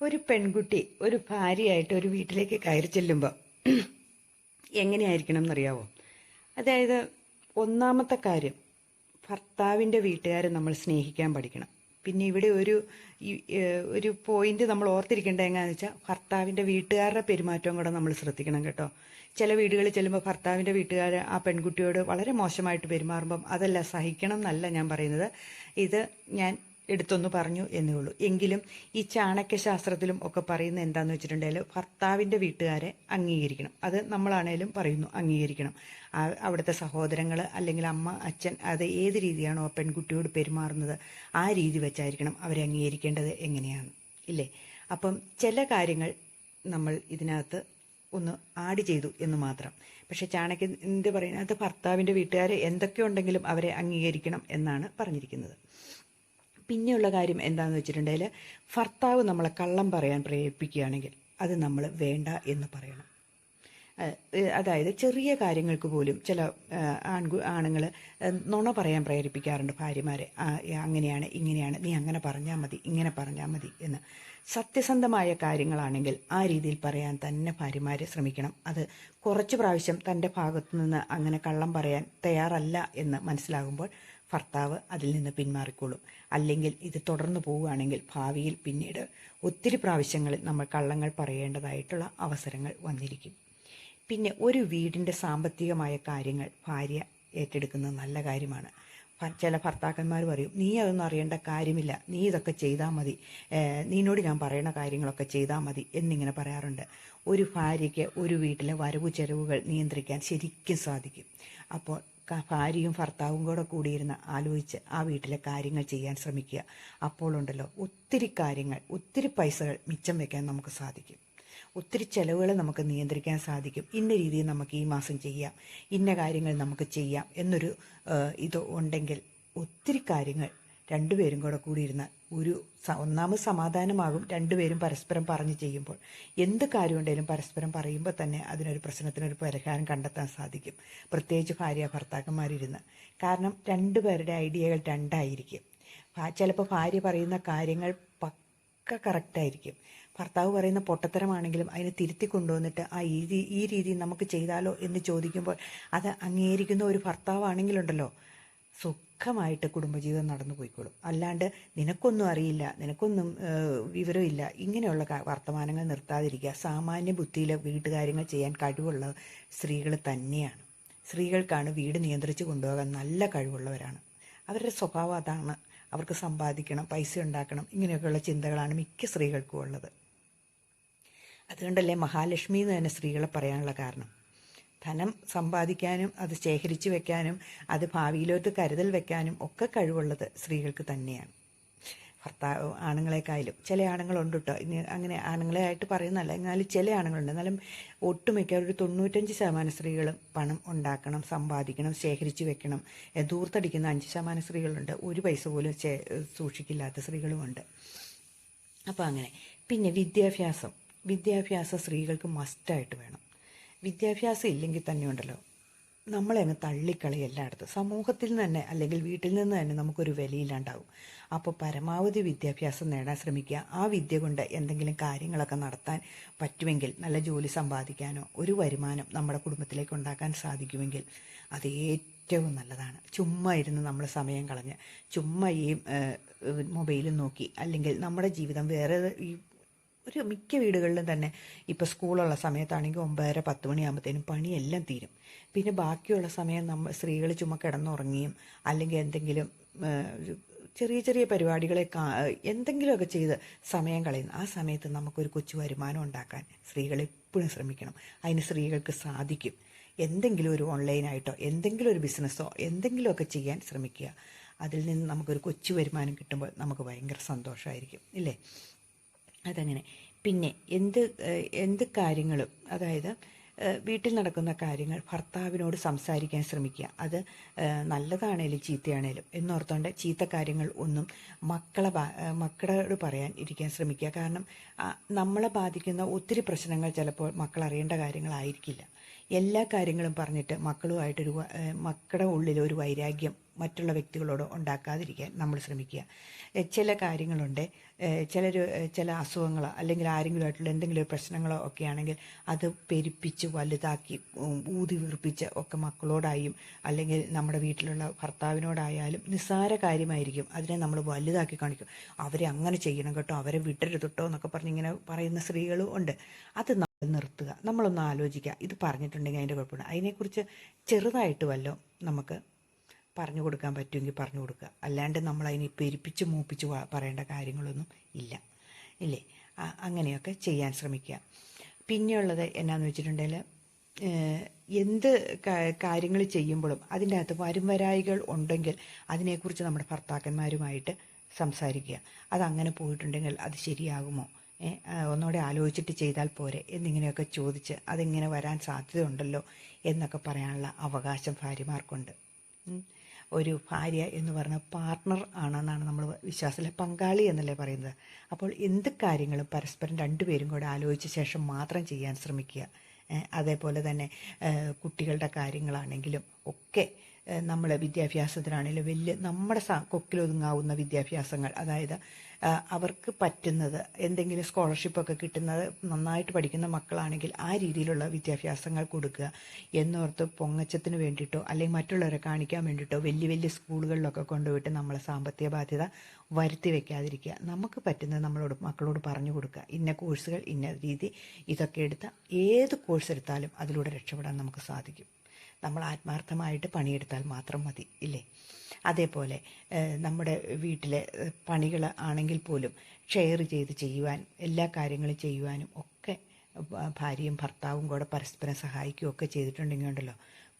ഒരു പെൺകുട്ടി ഒരു ഭാര്യയായിട്ട് ഒരു വീട്ടിലേക്ക് കയറി ചെല്ലുമ്പോൾ എങ്ങനെയായിരിക്കണം എന്നറിയാവോ? അതായത് ഒന്നാമത്തെ കാര്യം ഭർത്താവിന്റെ വീട്ടുകാരെ നമ്മൾ സ്നേഹിക്കാൻ പഠിക്കണം. പിന്നെ ഇവിടെ ഒരു ഒരു പോയിന്റ് നമ്മൾ ഓർത്തിരിക്കേണ്ടത് എങ്ങനെയാണെന്ന് വെച്ചാൽ ഭർത്താവിന്റെ വീട്ടുകാരുടെ പെരുമാറ്റവും കൂടെ നമ്മൾ ശ്രദ്ധിക്കണം കേട്ടോ. ചില വീടുകളിൽ ചെല്ലുമ്പോൾ ഭർത്താവിന്റെ വീട്ടുകാർ ആ പെൺകുട്ടിയോട് വളരെ മോശമായിട്ട് പെരുമാറുമ്പം അതല്ല സഹിക്കണം എന്നല്ല ഞാൻ പറയുന്നത്. ഇത് ഞാൻ എടുത്തൊന്ന് പറഞ്ഞു എന്നേ ഉള്ളൂ. എങ്കിലും ഈ ചാണക്യശാസ്ത്രത്തിലും ഒക്കെ പറയുന്ന എന്താണെന്ന് വെച്ചിട്ടുണ്ടെങ്കിൽ ഭർത്താവിന്റെ വീട്ടുകാരെ അംഗീകരിക്കണം. അത് നമ്മളാണേലും പറയുന്നു അംഗീകരിക്കണം. അവിടുത്തെ സഹോദരങ്ങൾ അല്ലെങ്കിൽ അമ്മ അച്ഛൻ അത് ഏത് രീതിയാണോ പെൺകുട്ടിയോട് പെരുമാറുന്നത് ആ രീതി വെച്ചായിരിക്കണം അവരെ അംഗീകരിക്കേണ്ടത് എങ്ങനെയാണ് ഇല്ലേ? അപ്പം ചില കാര്യങ്ങൾ നമ്മൾ ഇതിനകത്ത് ഒന്ന് ആഡ് ചെയ്തു എന്ന് മാത്രം. പക്ഷെ ചാണക്യന്റെ പറയുന്നത് ഭർത്താവിന്റെ വീട്ടുകാരെ എന്തൊക്കെ ഉണ്ടെങ്കിലും അവരെ അംഗീകരിക്കണം എന്നാണ് പറഞ്ഞിരിക്കുന്നത്. പിന്നെയുള്ള കാര്യം എന്താണെന്ന് വെച്ചിട്ടുണ്ടെങ്കിൽ ഭർത്താവ് നമ്മളെ കള്ളം പറയാൻ പ്രേരിപ്പിക്കുകയാണെങ്കിൽ അത് നമ്മൾ വേണ്ട എന്ന് പറയണം. അതായത് ചെറിയ കാര്യങ്ങൾക്ക് പോലും ചില ആൺകു ആണുങ്ങൾ നുണ പറയാൻ പ്രേരിപ്പിക്കാറുണ്ട് ഭാര്യമാരെ. അങ്ങനെയാണ് ഇങ്ങനെയാണ് നീ അങ്ങനെ പറഞ്ഞാൽ മതി ഇങ്ങനെ പറഞ്ഞാൽ മതി എന്ന്. സത്യസന്ധമായ കാര്യങ്ങളാണെങ്കിൽ ആ രീതിയിൽ പറയാൻ തന്നെ ഭാര്യമാരെ ശ്രമിക്കണം. അത് കുറച്ച് പ്രാവശ്യം തന്റെ ഭാഗത്തു നിന്ന് അങ്ങനെ കള്ളം പറയാൻ തയ്യാറല്ല എന്ന് മനസ്സിലാകുമ്പോൾ ഭർത്താവ് അതിൽ നിന്ന് പിന്മാറിക്കോളും. അല്ലെങ്കിൽ ഇത് തുടർന്നു പോവുകയാണെങ്കിൽ ഭാവിയിൽ പിന്നീട് ഒത്തിരി പ്രാവശ്യങ്ങളിൽ നമ്മൾ കള്ളങ്ങൾ പറയേണ്ടതായിട്ടുള്ള അവസരങ്ങൾ വന്നിരിക്കും. പിന്നെ ഒരു വീടിന്റെ സാമ്പത്തികമായ കാര്യങ്ങൾ ഭാര്യ ഏറ്റെടുക്കുന്നത് നല്ല കാര്യമാണ്. ചില ഭർത്താക്കന്മാർ പറയും നീ അതൊന്നും അറിയേണ്ട കാര്യമില്ല. നീ ഇതൊക്കെ ചെയ്താൽ മതി. നീനോട് നിന്നോട് ഞാൻ പറയുന്ന കാര്യങ്ങളൊക്കെ ചെയ്താൽ മതി എന്നിങ്ങനെ പറയാറുണ്ട്. ഒരു ഭാര്യയ്ക്ക് ഒരു വീട്ടിലെ വരവ് ചെലവുകൾ നിയന്ത്രിക്കാൻ ശരിക്കും സാധിക്കും. അപ്പോൾ ഭാര്യയും ഭർത്താവും കൂടെ കൂടിയിരുന്ന് ആലോചിച്ച് ആ വീട്ടിലെ കാര്യങ്ങൾ ചെയ്യാൻ ശ്രമിക്കുക. അപ്പോഴുണ്ടല്ലോ ഒത്തിരി കാര്യങ്ങൾ ഒത്തിരി പൈസകൾ മിച്ചം വെക്കാൻ നമുക്ക് സാധിക്കും. ഒത്തിരി ചെലവുകൾ നമുക്ക് നിയന്ത്രിക്കാൻ സാധിക്കും. ഇന്ന രീതിയിൽ നമുക്ക് ഈ മാസം ചെയ്യാം ഇന്ന കാര്യങ്ങൾ നമുക്ക് ചെയ്യാം എന്നൊരു ഇത് ഉണ്ടെങ്കിൽ ഒത്തിരി കാര്യങ്ങൾ രണ്ടുപേരും കൂടെ കൂടിയിരുന്ന ഒരു സ- ഒന്നാമത് സമാധാനമാകും രണ്ടുപേരും പരസ്പരം പറഞ്ഞു ചെയ്യുമ്പോൾ. എന്ത് കാര്യം ഉണ്ടെങ്കിലും പരസ്പരം പറയുമ്പോൾ തന്നെ അതിനൊരു പ്രശ്നത്തിനൊരു പരിഹാരം കണ്ടെത്താൻ സാധിക്കും. പ്രത്യേകിച്ച് ഭാര്യ ഭർത്താക്കന്മാരിരുന്ന്. കാരണം രണ്ടുപേരുടെ ഐഡിയകൾ രണ്ടായിരിക്കും. ചിലപ്പോൾ ഭാര്യ പറയുന്ന കാര്യങ്ങൾ പക്ക കറക്റ്റായിരിക്കും. ഭർത്താവ് പറയുന്ന പൊട്ടത്തരമാണെങ്കിലും അതിനെ തിരുത്തി കൊണ്ടുവന്നിട്ട് ആ ഈ ഈ രീതി നമുക്ക് ചെയ്താലോ എന്ന് ചോദിക്കുമ്പോൾ അത് അംഗീകരിക്കുന്ന ഒരു ഭർത്താവാണെങ്കിലുണ്ടല്ലോ. സുഖമായിട്ട് കുടുംബജീവിതം നടന്നു പോയിക്കോളും. അല്ലാണ്ട് നിനക്കൊന്നും അറിയില്ല നിനക്കൊന്നും വിവരമില്ല ഇങ്ങനെയുള്ള വർത്തമാനങ്ങൾ നിർത്താതിരിക്കുക. സാമാന്യ ബുദ്ധിയിൽ വീട്ടുകാര്യങ്ങൾ ചെയ്യാൻ കഴിവുള്ള സ്ത്രീകൾ തന്നെയാണ്. സ്ത്രീകൾക്കാണ് വീട് നിയന്ത്രിച്ച് കൊണ്ടുപോകാൻ നല്ല കഴിവുള്ളവരാണ്. അവരുടെ സ്വഭാവം അതാണ്. അവർക്ക് സമ്പാദിക്കണം പൈസ ഉണ്ടാക്കണം ഇങ്ങനെയൊക്കെയുള്ള ചിന്തകളാണ് മിക്ക സ്ത്രീകൾക്കും ഉള്ളത്. അതുകൊണ്ടല്ലേ മഹാലക്ഷ്മി എന്ന് തന്നെ സ്ത്രീകളെ പറയാനുള്ള കാരണം. ധനം സമ്പാദിക്കാനും അത് ശേഖരിച്ചു വെക്കാനും അത് ഭാവിയിലോട്ട് കരുതൽ വെക്കാനും ഒക്കെ കഴിവുള്ളത് സ്ത്രീകൾക്ക് തന്നെയാണ്. ഭർത്താവ് ആണുങ്ങളെക്കായാലും. ചില ആണുങ്ങളുണ്ട് കേട്ടോ ഇനി അങ്ങനെ ആണുങ്ങളെ ആയിട്ട് പറയുന്നതല്ല. എന്നാലും ചില ആണുങ്ങളുണ്ട്. എന്നാലും ഒട്ടുമിക്ക ഒരു തൊണ്ണൂറ്റഞ്ച് ശതമാനം സ്ത്രീകളും പണം ഉണ്ടാക്കണം സമ്പാദിക്കണം ശേഖരിച്ചു വെക്കണം. ദൂർത്തടിക്കുന്ന അഞ്ച് ശതമാനം സ്ത്രീകളുണ്ട്. ഒരു പൈസ പോലും സൂക്ഷിക്കില്ലാത്ത സ്ത്രീകളുമുണ്ട്. അപ്പോൾ അങ്ങനെ. പിന്നെ വിദ്യാഭ്യാസം. വിദ്യാഭ്യാസം സ്ത്രീകൾക്ക് മസ്റ്റായിട്ട് വേണം. വിദ്യാഭ്യാസം ഇല്ലെങ്കിൽ തന്നെ ഉണ്ടല്ലോ. നമ്മളെ അങ്ങ് തള്ളിക്കളി എല്ലായിടത്തും. സമൂഹത്തിൽ നിന്ന് തന്നെ അല്ലെങ്കിൽ വീട്ടിൽ നിന്ന് തന്നെ നമുക്കൊരു വിലയില്ലാണ്ടാവും. അപ്പോൾ പരമാവധി വിദ്യാഭ്യാസം നേടാൻ ശ്രമിക്കുക. ആ വിദ്യ കൊണ്ട് എന്തെങ്കിലും കാര്യങ്ങളൊക്കെ നടത്താൻ പറ്റുമെങ്കിൽ നല്ല ജോലി സമ്പാദിക്കാനോ ഒരു വരുമാനം നമ്മുടെ കുടുംബത്തിലേക്ക് ഉണ്ടാക്കാൻ സാധിക്കുമെങ്കിൽ അത് ഏറ്റവും നല്ലതാണ്. ചുമ്മാ ഇരുന്ന് നമ്മൾ സമയം കളഞ്ഞ് ചുമ്മാ ഈ മൊബൈലും നോക്കി അല്ലെങ്കിൽ നമ്മുടെ ജീവിതം വേറെ ഈ ഒരു മിക്ക വീടുകളിലും തന്നെ. ഇപ്പോൾ സ്കൂളുള്ള സമയത്താണെങ്കിൽ ഒമ്പതര പത്ത് മണിയാകുമ്പോഴത്തേനും പണിയെല്ലാം തീരും. പിന്നെ ബാക്കിയുള്ള സമയം നമ്മൾ സ്ത്രീകൾ ചുമ്മാ കിടന്നുറങ്ങിയും അല്ലെങ്കിൽ എന്തെങ്കിലും ചെറിയ ചെറിയ പരിപാടികളെ കാ എന്തെങ്കിലുമൊക്കെ ചെയ്ത് സമയം കളയുന്നു ആ സമയത്ത് നമുക്കൊരു കൊച്ചു വരുമാനം ഉണ്ടാക്കാൻ സ്ത്രീകൾ എപ്പോഴും ശ്രമിക്കണം. അതിന് സ്ത്രീകൾക്ക് സാധിക്കും. എന്തെങ്കിലും ഒരു ഓൺലൈനായിട്ടോ എന്തെങ്കിലും ഒരു ബിസിനസ്സോ എന്തെങ്കിലുമൊക്കെ ചെയ്യാൻ ശ്രമിക്കുക. അതിൽ നിന്ന് നമുക്കൊരു കൊച്ചു വരുമാനം കിട്ടുമ്പോൾ നമുക്ക് ഭയങ്കര സന്തോഷമായിരിക്കും. ഇല്ലേ? അതങ്ങനെ. പിന്നെ എന്ത് എന്ത് കാര്യങ്ങളും അതായത് വീട്ടിൽ നടക്കുന്ന കാര്യങ്ങൾ ഭർത്താവിനോട് സംസാരിക്കാൻ ശ്രമിക്കുക. അത് നല്ലതാണേലും ചീത്തയാണേലും. എന്നോർത്തോണ്ട് ചീത്ത കാര്യങ്ങൾ ഒന്നും മക്കളെ മക്കളോട് പറയാൻ ഇരിക്കാൻ ശ്രമിക്കുക. കാരണം നമ്മളെ ബാധിക്കുന്ന ഒത്തിരി പ്രശ്നങ്ങൾ ചിലപ്പോൾ മക്കൾ അറിയേണ്ട കാര്യങ്ങളായിരിക്കില്ല. എല്ലാ കാര്യങ്ങളും പറഞ്ഞിട്ട് മക്കളുമായിട്ടൊരു മക്കളുടെ ഉള്ളിൽ ഒരു വൈരാഗ്യം മറ്റുള്ള വ്യക്തികളോട് ഉണ്ടാക്കാതിരിക്കാൻ നമ്മൾ ശ്രമിക്കുക. ചില കാര്യങ്ങളുണ്ട്. ചിലർ ചില അസുഖങ്ങളോ അല്ലെങ്കിൽ ആരെങ്കിലുമായിട്ടുള്ള എന്തെങ്കിലും ഒരു പ്രശ്നങ്ങളോ ഒക്കെ ആണെങ്കിൽ അത് പെരുപ്പിച്ച് വലുതാക്കി ഊതി വീർപ്പിച്ച് ഒക്കെ മക്കളോടായും അല്ലെങ്കിൽ നമ്മുടെ വീട്ടിലുള്ള ഭർത്താവിനോടായാലും നിസ്സാര കാര്യമായിരിക്കും. അതിനെ നമ്മൾ വലുതാക്കി കാണിക്കും. അവരെ അങ്ങനെ ചെയ്യണം കേട്ടോ. അവരെ വിട്ടരുത് എന്നൊക്കെ പറഞ്ഞ് ഇങ്ങനെ പറയുന്ന സ്ത്രീകളും ഉണ്ട്. അത് നമ്മൾ നിർത്തുക. നമ്മളൊന്ന് ആലോചിക്കുക. ഇത് പറഞ്ഞിട്ടുണ്ടെങ്കിൽ അതിന്റെ കുഴപ്പമില്ല. അതിനെക്കുറിച്ച് ചെറുതായിട്ട് വല്ലോ നമുക്ക് പറഞ്ഞു കൊടുക്കാൻ പറ്റുമെങ്കിൽ പറഞ്ഞു കൊടുക്കുക. അല്ലാണ്ട് നമ്മൾ അതിനെ പെരുപ്പിച്ച് മൂപ്പിച്ച് പറയേണ്ട കാര്യങ്ങളൊന്നും ഇല്ല. ഇല്ലേ? അങ്ങനെയൊക്കെ ചെയ്യാൻ ശ്രമിക്കുക. പിന്നെയുള്ളത് എന്നാന്ന് വെച്ചിട്ടുണ്ടെങ്കിൽ എന്ത് കാര്യങ്ങൾ ചെയ്യുമ്പോഴും അതിന്റെ അകത്ത് വരുംവരായികൾ ഉണ്ടെങ്കിൽ അതിനെക്കുറിച്ച് നമ്മുടെ ഭർത്താക്കന്മാരുമായിട്ട് സംസാരിക്കുക. അതങ്ങനെ പോയിട്ടുണ്ടെങ്കിൽ അത് ശരിയാകുമോ? ഒന്നുകൂടെ ആലോചിച്ചിട്ട് ചെയ്താൽ പോരെ എന്നിങ്ങനെയൊക്കെ ചോദിച്ച് അതിങ്ങനെ വരാൻ സാധ്യതയുണ്ടല്ലോ എന്നൊക്കെ പറയാനുള്ള അവകാശം ഭാര്യമാർക്കുണ്ട്. ഒരു ഭാര്യ എന്ന് പറഞ്ഞ പാർട്ട്ണർ ആണെന്നാണ് നമ്മൾ വിശ്വാസത്തിലെ പങ്കാളി എന്നല്ലേ പറയുന്നത്. അപ്പോൾ എന്ത് കാര്യങ്ങളും പരസ്പരം രണ്ടുപേരും കൂടെ ആലോചിച്ച ശേഷം മാത്രം ചെയ്യാൻ ശ്രമിക്കുക. അതേപോലെ തന്നെ കുട്ടികളുടെ കാര്യങ്ങളാണെങ്കിലും ഒക്കെ നമ്മൾ വിദ്യാഭ്യാസത്തിനാണെങ്കിലും വലിയ നമ്മുടെ കൊക്കിലൊതുങ്ങാവുന്ന വിദ്യാഭ്യാസങ്ങൾ അതായത് അവർക്ക് പറ്റുന്നത് എന്തെങ്കിലും സ്കോളർഷിപ്പൊക്കെ കിട്ടുന്നത് നന്നായിട്ട് പഠിക്കുന്ന മക്കളാണെങ്കിൽ ആ രീതിയിലുള്ള വിദ്യാഭ്യാസങ്ങൾ കൊടുക്കുക എന്നോർത്ത് പൊങ്ങച്ചത്തിന് വേണ്ടിയിട്ടോ അല്ലെങ്കിൽ മറ്റുള്ളവരെ കാണിക്കാൻ വേണ്ടിയിട്ടോ വലിയ വലിയ സ്കൂളുകളിലൊക്കെ കൊണ്ടുപോയിട്ട് നമ്മളെ സാമ്പത്തിക ബാധ്യത വരുത്തി വെക്കാതിരിക്കുക. നമുക്ക് പറ്റുന്നത് നമ്മളോട് മക്കളോട് പറഞ്ഞു കൊടുക്കുക. ഇന്ന കോഴ്സുകൾ ഇന്ന രീതി ഇതൊക്കെ എടുത്താൽ ഏത് കോഴ്സ് എടുത്താലും അതിലൂടെ രക്ഷപ്പെടാൻ നമുക്ക് സാധിക്കും. നമ്മൾ ആത്മാർത്ഥമായിട്ട് പണിയെടുത്താൽ മാത്രം മതി ഇല്ലേ? അതേപോലെ നമ്മുടെ വീട്ടിലെ പണികൾ ആണെങ്കിൽ പോലും ഷെയർ ചെയ്ത് ചെയ്യുവാൻ എല്ലാ കാര്യങ്ങളും ചെയ്യുവാനും ഒക്കെ ഭാര്യയും ഭർത്താവും കൂടെ പരസ്പരം സഹായിക്കുകയും ഒക്കെ ചെയ്തിട്ടുണ്ടെങ്കിൽ ഉണ്ടല്ലോ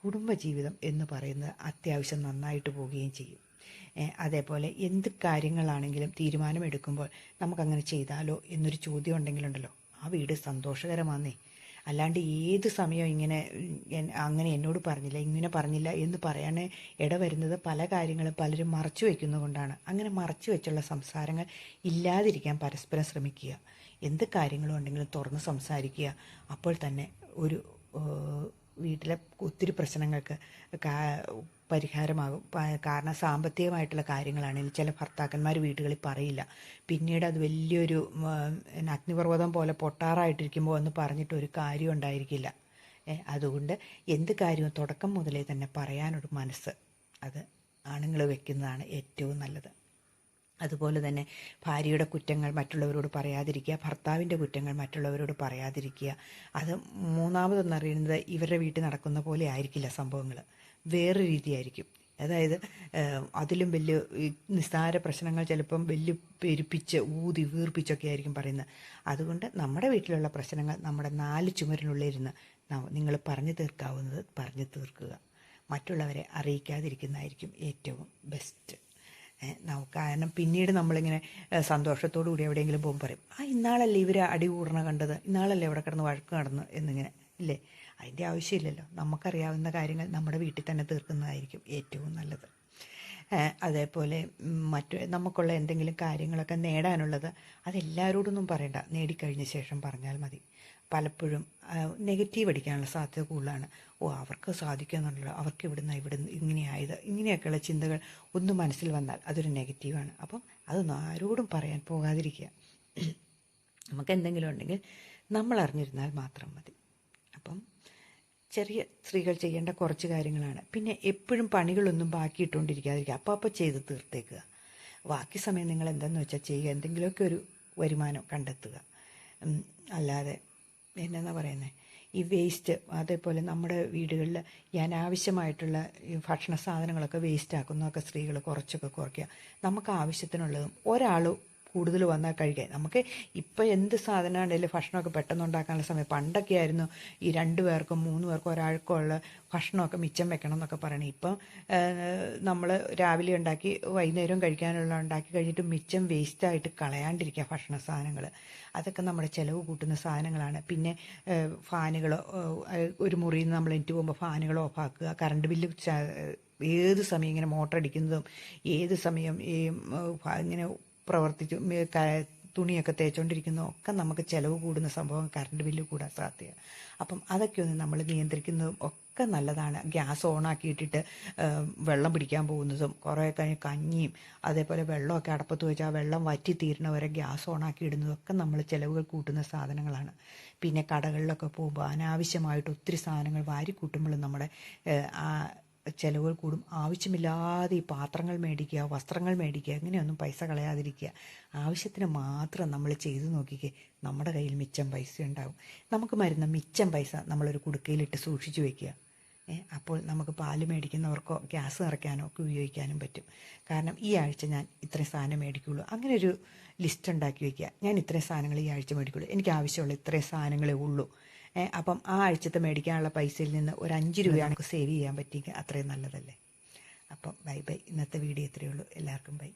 കുടുംബജീവിതം എന്ന് പറയുന്നത് അത്യാവശ്യം നന്നായിട്ട് പോവുകയും ചെയ്യും. അതേപോലെ എന്ത് കാര്യങ്ങളാണെങ്കിലും തീരുമാനമെടുക്കുമ്പോൾ നമുക്കങ്ങനെ ചെയ്താലോ എന്നൊരു ചോദ്യം ഉണ്ടെങ്കിലുണ്ടല്ലോ ആ വീട് സന്തോഷകരമാന്നേ. അല്ലാണ്ട് ഏത് സമയവും ഇങ്ങനെ അങ്ങനെ എന്നോട് പറഞ്ഞില്ല ഇങ്ങനെ പറഞ്ഞില്ല എന്ന് പറയാൻ ഇടവരുന്നത് പല കാര്യങ്ങളും പലരും മറച്ചു വയ്ക്കുന്നതുകൊണ്ടാണ് അങ്ങനെ മറച്ചു വെച്ചുള്ള സംസാരങ്ങൾ ഇല്ലാതിരിക്കാൻ പരസ്പരം ശ്രമിക്കുക. എന്ത് കാര്യങ്ങളും ഉണ്ടെങ്കിലും തുറന്ന് സംസാരിക്കുക. അപ്പോൾ തന്നെ ഒരു വീട്ടിലെ ഒത്തിരി പ്രശ്നങ്ങൾക്ക് പരിഹാരമാകും. കാരണം സാമ്പത്തികമായിട്ടുള്ള കാര്യങ്ങളാണെങ്കിൽ ചില ഭർത്താക്കന്മാർ വീടുകളിൽ പറയില്ല. പിന്നീട് അത് വലിയൊരു അഗ്നിപർവതം പോലെ പൊട്ടാറായിട്ടിരിക്കുമ്പോൾ ഒന്ന് പറഞ്ഞിട്ട് ഒരു കാര്യം ഉണ്ടായിരിക്കില്ല. അതുകൊണ്ട് എന്ത് കാര്യവും തുടക്കം മുതലേ തന്നെ പറയാനൊരു മനസ്സ് അത് ആണുങ്ങൾ വെക്കുന്നതാണ് ഏറ്റവും നല്ലത്. അതുപോലെ തന്നെ ഭാര്യയുടെ കുറ്റങ്ങൾ മറ്റുള്ളവരോട് പറയാതിരിക്കുക ഭർത്താവിന്റെ കുറ്റങ്ങൾ മറ്റുള്ളവരോട് പറയാതിരിക്കുക. അത് മൂന്നാമതെന്നറിയുന്നത് ഇവരുടെ വീട്ടിൽ നടക്കുന്ന പോലെ ആയിരിക്കില്ല സംഭവങ്ങൾ. വേറെ രീതിയായിരിക്കും. അതായത് അതിലും വലിയ നിസ്സാര പ്രശ്നങ്ങൾ ചിലപ്പം വലിയ പെരുപ്പിച്ച് ഊതി വീർപ്പിച്ചൊക്കെ ആയിരിക്കും പറയുന്നത്. അതുകൊണ്ട് നമ്മുടെ വീട്ടിലുള്ള പ്രശ്നങ്ങൾ നമ്മുടെ നാല് ചുമരിനുള്ളിൽ ഇരുന്ന് നിങ്ങൾ പറഞ്ഞു തീർക്കാവുന്നത് പറഞ്ഞു തീർക്കുക. മറ്റുള്ളവരെ അറിയിക്കാതിരിക്കുന്നതായിരിക്കും ഏറ്റവും ബെസ്റ്റ് നമുക്ക് കാരണം പിന്നീട് നമ്മളിങ്ങനെ സന്തോഷത്തോടു കൂടി എവിടെയെങ്കിലും പോകുമ്പോൾ പറയും ആ ഇന്നാളല്ലേ ഇവർ അടി കൂടണ കണ്ടത്? ഇന്നാളല്ലേ ഇവിടെ കിടന്ന് വഴക്ക് നടന്ന്? എന്നിങ്ങനെ ഇല്ലേ? അതിന്റെ ആവശ്യമില്ലല്ലോ. നമുക്കറിയാവുന്ന കാര്യങ്ങൾ നമ്മുടെ വീട്ടിൽ തന്നെ തീർക്കുന്നതായിരിക്കും ഏറ്റവും നല്ലത്. അതേപോലെ മറ്റു നമുക്കുള്ള എന്തെങ്കിലും കാര്യങ്ങളൊക്കെ നേടാനുള്ളത് അതെല്ലാവരോടൊന്നും പറയണ്ട. നേടിക്കഴിഞ്ഞ ശേഷം പറഞ്ഞാൽ മതി. പലപ്പോഴും നെഗറ്റീവ് അടിക്കാനുള്ള സാധ്യത കൂടുതലാണ്. ഓ അവർക്ക് സാധിക്കുന്നുണ്ടല്ലോ. അവർക്ക് ഇവിടുന്ന് ഇവിടുന്ന് ഇങ്ങനെയായത് ഇങ്ങനെയൊക്കെയുള്ള ചിന്തകൾ ഒന്ന് മനസ്സിൽ വന്നാൽ അതൊരു നെഗറ്റീവാണ് അപ്പം അതൊന്നും ആരോടും പറയാൻ പോകാതിരിക്കുക. നമുക്ക് എന്തെങ്കിലും ഉണ്ടെങ്കിൽ നമ്മൾ അറിഞ്ഞിരുന്നാൽ മാത്രം മതി. അപ്പം ചെറിയ സ്ത്രീകൾ ചെയ്യേണ്ട കുറച്ച് കാര്യങ്ങളാണ്. പിന്നെ എപ്പോഴും പണികളൊന്നും ബാക്കി ഇട്ടുകൊണ്ടിരിക്കാതിരിക്കുക അപ്പോൾ അപ്പോൾ ചെയ്ത് തീർത്തേക്കുക. ബാക്കി സമയം നിങ്ങൾ എന്താണെന്ന് വെച്ചാൽ ചെയ്യുക. എന്തെങ്കിലുമൊക്കെ ഒരു വരുമാനം കണ്ടെത്തുക. അല്ലാതെ എന്നാ പറയുന്നത് ഈ വേസ്റ്റ് അതേപോലെ നമ്മുടെ വീടുകളിൽ ഈ അനാവശ്യമായിട്ടുള്ള ഈ ഭക്ഷണ സാധനങ്ങളൊക്കെ വേസ്റ്റ് ആക്കുന്നതൊക്കെ സ്ത്രീകൾ കുറച്ചൊക്കെ കുറയ്ക്കുക. നമുക്ക് ആവശ്യത്തിനുള്ളതും ഒരാൾ കൂടുതൽ വന്നാൽ കഴിക്കാൻ. നമുക്ക് ഇപ്പം എന്ത് സാധനമാണെങ്കിലും ഭക്ഷണമൊക്കെ പെട്ടെന്ന് ഉണ്ടാക്കാനുള്ള സമയം. പണ്ടൊക്കെ ആയിരുന്നു ഈ രണ്ട് പേർക്കും മൂന്ന് പേർക്കും ഒരാൾക്കും ഉള്ള ഭക്ഷണമൊക്കെ മിച്ചം വെക്കണം എന്നൊക്കെ പറയണേ. ഇപ്പം നമ്മൾ രാവിലെ ഉണ്ടാക്കി വൈകുന്നേരം കഴിക്കാനുള്ള ഉണ്ടാക്കി കഴിഞ്ഞിട്ട് മിച്ചം വേസ്റ്റായിട്ട് കളയാണ്ടിരിക്കുക ഭക്ഷണ സാധനങ്ങൾ അതൊക്കെ നമ്മുടെ ചിലവ് കൂട്ടുന്ന സാധനങ്ങളാണ്. പിന്നെ ഫാനുകളോ ഒരു മുറിയിൽ നിന്ന് നമ്മൾ എനിക്ക് പോകുമ്പോൾ ഫാനുകൾ ഓഫാക്കുക കറണ്ട് ബില്ല് ഏത് സമയം ഇങ്ങനെ മോട്ടർ അടിക്കുന്നതും ഏത് സമയം ഈ ഇങ്ങനെ പ്രവർത്തിച്ചു തുണിയൊക്കെ തേച്ചുകൊണ്ടിരിക്കുന്ന ഒക്കെ നമുക്ക് ചിലവ് കൂടുന്ന സംഭവം കറണ്ട് ബില്ല് കൂടാൻ സാധ്യത. അപ്പം അതൊക്കെ ഒന്ന് നമ്മൾ നിയന്ത്രിക്കുന്നതും ഒക്കെ നല്ലതാണ്. ഗ്യാസ് ഓണാക്കിയിട്ടിട്ട് വെള്ളം പിടിക്കാൻ പോകുന്നതും കുറേ കഴിഞ്ഞ് കഞ്ഞിയും അതേപോലെ വെള്ളമൊക്കെ അടപ്പത്ത് വെച്ചാൽ വെള്ളം വറ്റി തീരണവരെ ഗ്യാസ് ഓണാക്കി ഇടുന്നതും ഒക്കെ നമ്മൾ ചിലവുകൾ കൂട്ടുന്ന സാധനങ്ങളാണ്. പിന്നെ കടകളിലൊക്കെ പോകുമ്പോൾ അനാവശ്യമായിട്ട് ഒത്തിരി സാധനങ്ങൾ വാരി കൂട്ടുമ്പോൾ നമ്മുടെ ചിലവുകൾ കൂടും. ആവശ്യമില്ലാതെ ഈ പാത്രങ്ങൾ മേടിക്കുക വസ്ത്രങ്ങൾ മേടിക്കുക ഇങ്ങനെയൊന്നും പൈസ കളയാതിരിക്കുക. ആവശ്യത്തിന് മാത്രം നമ്മൾ ചെയ്തു നോക്കിക്കേ നമ്മുടെ കയ്യിൽ മിച്ചം പൈസ ഉണ്ടാകും നമുക്ക് മരുന്ന് മിച്ചം പൈസ നമ്മളൊരു കുടുക്കയിലിട്ട് സൂക്ഷിച്ചു വെക്കുക. അപ്പോൾ നമുക്ക് പാൽ മേടിക്കുന്നവർക്കോ ഗ്യാസ് നിറയ്ക്കാനോ ഒക്കെ ഉപയോഗിക്കാനും പറ്റും. കാരണം ഈ ആഴ്ച ഞാൻ ഇത്രയും സാധനം മേടിക്കുള്ളൂ. അങ്ങനെ ഒരു ലിസ്റ്റ് ഉണ്ടാക്കി വയ്ക്കുക ഞാൻ ഇത്രയും സാധനങ്ങൾ ഈ ആഴ്ച മേടിക്കുള്ളൂ. എനിക്ക് ആവശ്യമുള്ള ഇത്രയും സാധനങ്ങളേ ഉള്ളൂ. അപ്പം ആ ആഴ്ചത്തെ മേടിക്കാനുള്ള പൈസയിൽ നിന്ന് ഒരു അഞ്ച് രൂപയാണ് സേവ് ചെയ്യാൻ പറ്റിയെങ്കിൽ അത്രയും നല്ലതല്ലേ? അപ്പം ബൈ ബൈ ഇന്നത്തെ വീഡിയോ ഇത്രയേ ഉള്ളൂ. എല്ലാവർക്കും ബൈ